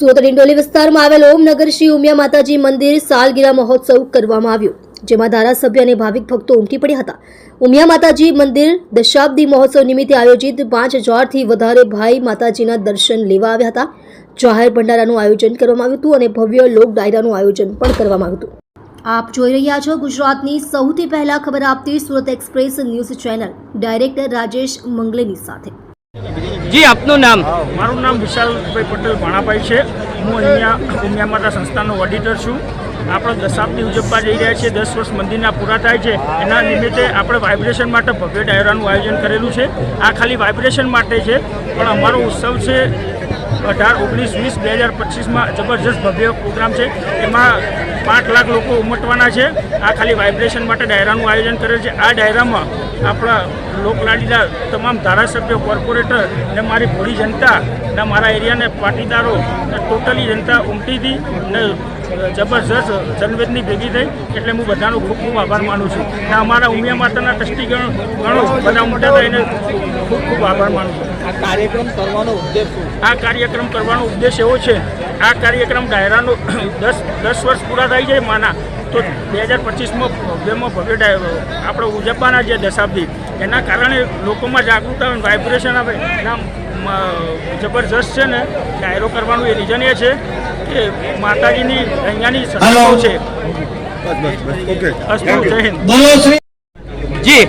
સુરત ડિંડોલી વિસ્તારમાં આવેલ ઓમનગર શ્રી ઉમિયા માતાજી મંદિર સાલગીરા મહોત્સવ કરવામાં આવ્યો, જેમાં ધારાસભ્ય અને ભાવિક ભક્તો ઉમટી પડ્યા હતા. ઉમિયા માતાજી મંદિર દશાબ્દી મહોત્સવ નિમિત્તે આયોજિત પાંચ હજારથી વધારે ભાઈ માતાજીના દર્શન લેવા આવ્યા હતા. જાહેર ભંડારાનું આયોજન કરવામાં આવ્યું હતું અને ભવ્ય લોક ડાયરાનું આયોજન પણ કરવામાં આવ્યું હતું. આપ જોઈ રહ્યા છો ગુજરાતની સૌથી પહેલા ખબર આપતી Surat express news channel, director Rajesh મંગલેની સાથે. જી, આપનું નામ? મારું નામ વિશાલભાઈ પટેલ ભાણાભાઈ છે. હું અહીંયા ઉમિયા માતા સંસ્થાનો ઓડિટર છું. આપણે દશાબ્દી ઉજવવા જઈ રહ્યા છીએ. દસ વર્ષ મંદિરના પૂરા થાય છે. એના નિમિત્તે આપણે વાઇબ્રેશન માટે ભવ્ય ડાયરાનું આયોજન કરેલું છે. આ ખાલી વાઇબ્રેશન માટે છે, પણ અમારો ઉત્સવ છે અઢાર, ઓગણીસ, વીસ, બે હજાર પચીસમાં જબરજસ્ત ભવ્ય પ્રોગ્રામ છે. એમાં પાંચ લાખ લોકો ઉમટવાના છે. આ ખાલી વાઇબ્રેશન માટે ડાયરાનું આયોજન કરેલ છે. આ ડાયરામાં આપણા લોકલાડીલા તમામ ધારાસભ્યો કોર્પોરેટર ને મારી પૂરી જનતા ને મારા એરિયાને પાટીદારો ને ટોટલી જનતા ઉમટી હતી ને જબરજસ્ત જનવેદની ભેગી થઈ. એટલે હું બધાનો ખૂબ ખૂબ આભાર માનું છું. ને અમારા ઉમિયા માતાના ટ્રસ્ટી ગણો બધા ઉમટ્યા હતા, એને ખૂબ ખૂબ આભાર માનું છું. આ કાર્યક્રમ કરવાનો ઉદ્દેશ આ કાર્યક્રમ કરવાનો ઉદ્દેશ એવો છે આ કાર્યક્રમ ડાયરાનો દસ દસ વર્ષ પૂરા થઈ જાય માના તો બે હજાર પચીસમાં ભવ્યમાં ભવ્ય આપણે ઉજવવાના જે દશાબ્દી એના કારણે લોકોમાં જાગૃત આવે વાઇબ્રેશન આવે એના જબરજસ્ત છે ને ડાયરો કરવાનું એ રીઝન એ છે કે માતાજીની અહીંયાની સંસ્થાઓ છે. અસ્તુ જય હિન્દ. જી.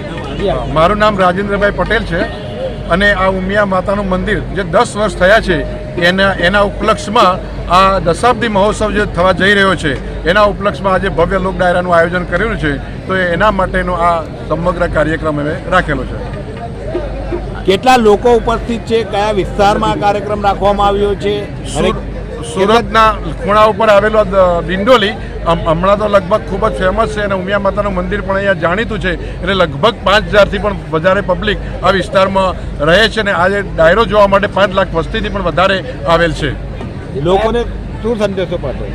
મારું નામ રાજેન્દ્રભાઈ પટેલ છે. અને આ ઉમિયા માતાનું મંદિર જે દસ વર્ષ થયા છે એના એના ઉપલક્ષમાં આ દશાબ્દી મહોત્સવ જે થવા જઈ રહ્યો છે એના ઉપલક્ષમાં આજે ભવ્ય લોક ડાયરાનું આયોજન કરેલું છે તો એના માટેનો આ સમગ્ર કાર્યક્રમ અમે રાખેલો છે. કેટલા લોકો ઉપસ્થિત છે? કયા વિસ્તારમાં આ કાર્યક્રમ રાખવામાં આવ્યો છે? સુર- સુરતના ખૂણા ઉપર આવેલો આ દ- ડિંડોલી હમ- હમણાં તો લગભગ ખૂબ જ ફેમસ છે અને ઉમિયા માતાનું મંદિર પણ અહીંયા જાણીતું છે. એટલે લગભગ પાંચ હજારથી પણ વધારે પબ્લિક આ વિસ્તારમાં રહે છે અને આજે ડાયરો જોવા માટે પાંચ લાખ વસ્તીથી પણ વધારે આવેલ છે. લોકોને શું સંદેશો પાઠવે?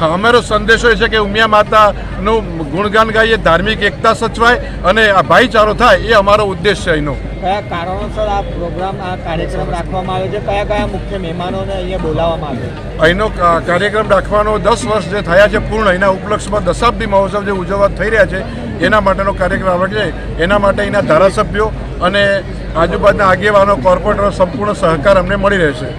અમારો સંદેશો એ છે કે ઉમિયા માતાનું ગુણગાન ગાઈએ ધાર્મિક એકતા સચવાય અને આ ભાઈચારો થાય એ અમારો ઉદ્દેશ છે અહીંનો કયા કારણોસર આ પ્રોગ્રામ આ કાર્યક્રમ રાખવામાં આવ્યો છે? કયા કયા મુખ્ય મહેમાનોને અહીંયા બોલાવવામાં આવ્યો અહીંનો કાર્યક્રમ રાખવાનો દસ વર્ષ જે થયા છે પૂર્ણ એના ઉપલક્ષમાં દશાબ્દી મહોત્સવ જે ઉજવવા થઈ રહ્યા છે એના માટેનો કાર્યક્રમ આવે છે એના માટે અહીંના ધારાસભ્યો અને આજુબાજુના આગેવાનો કોર્પોરેટરો સંપૂર્ણ સહકાર અમને મળી રહેશે.